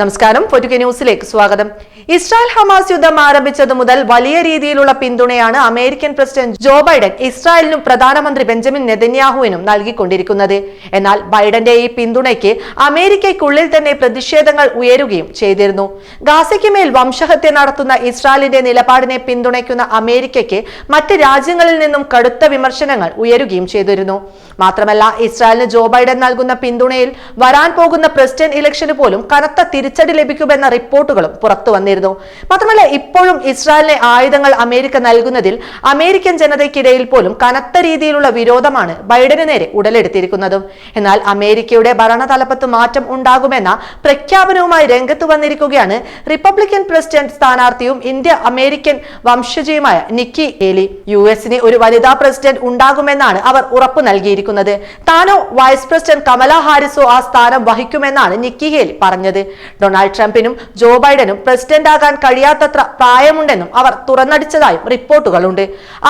നമസ്കാരം. പൊറ്റുകെ ന്യൂസിലേക്ക് സ്വാഗതം. ഇസ്രായേൽ ഹമാസ് യുദ്ധം ആരംഭിച്ചതു മുതൽ വലിയ രീതിയിലുള്ള പിന്തുണയാണ് അമേരിക്കൻ പ്രസിഡന്റ് ജോ ബൈഡൻ ഇസ്രായേലിനും പ്രധാനമന്ത്രി ബെഞ്ചമിൻ നെതന്യാഹുവിനും നൽകിക്കൊണ്ടിരിക്കുന്നത്. എന്നാൽ ബൈഡന്റെ ഈ പിന്തുണയ്ക്ക് അമേരിക്കയ്ക്കുള്ളിൽ തന്നെ പ്രതിഷേധങ്ങൾ ഉയരുകയും ചെയ്തിരുന്നു. ഗാസയ്ക്ക് മേൽ വംശഹത്യ നടത്തുന്ന ഇസ്രായേലിന്റെ നിലപാടിനെ പിന്തുണയ്ക്കുന്ന അമേരിക്കയ്ക്ക് മറ്റ് രാജ്യങ്ങളിൽ നിന്നും കടുത്ത വിമർശനങ്ങൾ ഉയരുകയും ചെയ്തിരുന്നു. മാത്രമല്ല ഇസ്രായേലിന് ജോ ബൈഡൻ നൽകുന്ന പിന്തുണയിൽ വരാൻ പോകുന്ന പ്രസിഡന്റ് ഇലക്ഷന് പോലും കനത്ത തിരിച്ചടി ലഭിക്കുമെന്ന റിപ്പോർട്ടുകളും പുറത്തു വന്നിരുന്നു. മാത്രമല്ല ഇപ്പോഴും ഇസ്രായേലിനെ ആയുധങ്ങൾ അമേരിക്ക നൽകുന്നതിൽ അമേരിക്കൻ ജനതയ്ക്കിടയിൽ പോലും കനത്ത രീതിയിലുള്ള വിരോധമാണ് ബൈഡന് നേരെ ഉടലെടുത്തിരിക്കുന്നതും. എന്നാൽ അമേരിക്കയുടെ ഭരണതലപ്പത്ത് മാറ്റം ഉണ്ടാകുമെന്ന പ്രഖ്യാപനവുമായി രംഗത്ത് വന്നിരിക്കുകയാണ് റിപ്പബ്ലിക്കൻ പ്രസിഡന്റ് സ്ഥാനാർത്ഥിയും ഇന്ത്യ അമേരിക്കൻ വംശജയുമായ നിക്കി ഏലി യു എസിന് ഒരു വനിതാ പ്രസിഡന്റ് ഉണ്ടാകുമെന്നാണ് അവർ ഉറപ്പ് നൽകിയിരിക്കുന്നത്. താനോ വൈസ് പ്രസിഡന്റ് കമല ഹാരിസോ ആ സ്ഥാനം വഹിക്കുമെന്നാണ് നിക്കി ഹേലി പറഞ്ഞത്. ഡൊണാൾഡ് ട്രംപിനും ജോ ബൈഡനും പ്രസിഡന്റ് ആകാൻ കഴിയാത്തത്ര പ്രായമുണ്ടെന്നും അവർ തുറന്നടിച്ചതായും റിപ്പോർട്ടുകളുണ്ട്.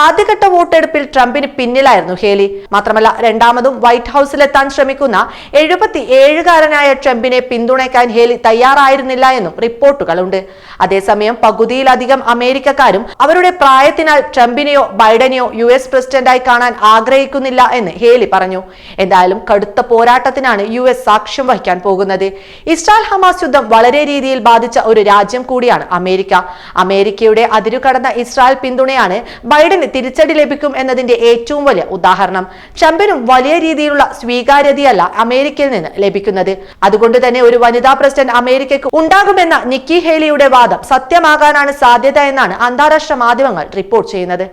ആദ്യഘട്ട വോട്ടെടുപ്പിൽ ട്രംപിന് പിന്നിലായിരുന്നു ഹേലി. മാത്രമല്ല രണ്ടാമതും വൈറ്റ് ഹൌസിലെത്താൻ ശ്രമിക്കുന്ന എഴുപത്തി ഏഴുകാരനായ ട്രംപിനെ പിന്തുണയ്ക്കാൻ ഹേലി തയ്യാറായിരുന്നില്ല എന്നും റിപ്പോർട്ടുകളുണ്ട്. അതേസമയം പകുതിയിലധികം അമേരിക്കക്കാരും അവരുടെ പ്രായത്തിനാൽ ട്രംപിനെയോ ബൈഡനെയോ യു എസ് പ്രസിഡന്റായി കാണാൻ ആഗ്രഹിക്കുന്നില്ല എന്ന് ഹേലി പറഞ്ഞു. എന്തായാലും കടുത്ത പോരാട്ടത്തിനാണ് യു എസ് സാക്ഷ്യം വഹിക്കാൻ പോകുന്നത്. ഇസ്രായേൽ ഹമാസ് യുദ്ധം വളരെ രീതിയിൽ ബാധിച്ച ഒരു രാജ്യം കൂടിയാണ് അമേരിക്ക. അമേരിക്കയുടെ അതിരു കടന്ന ഇസ്രായേൽ പിന്തുണയാണ് ബൈഡന് തിരിച്ചടി ലഭിക്കും എന്നതിന്റെ ഏറ്റവും വലിയ ഉദാഹരണം. ട്രംപിനും വലിയ രീതിയിലുള്ള സ്വീകാര്യതയല്ല അമേരിക്കയിൽ നിന്ന് ലഭിക്കുന്നത്. അതുകൊണ്ട് തന്നെ ഒരു വനിതാ പ്രസിഡന്റ് അമേരിക്കയ്ക്ക് ഉണ്ടാകുമെന്ന നിക്കി ഹേലിയുടെ വാദം സത്യമാകാനാണ് സാധ്യത എന്നാണ് അന്താരാഷ്ട്ര മാധ്യമങ്ങൾ റിപ്പോർട്ട് ചെയ്യുന്നത്.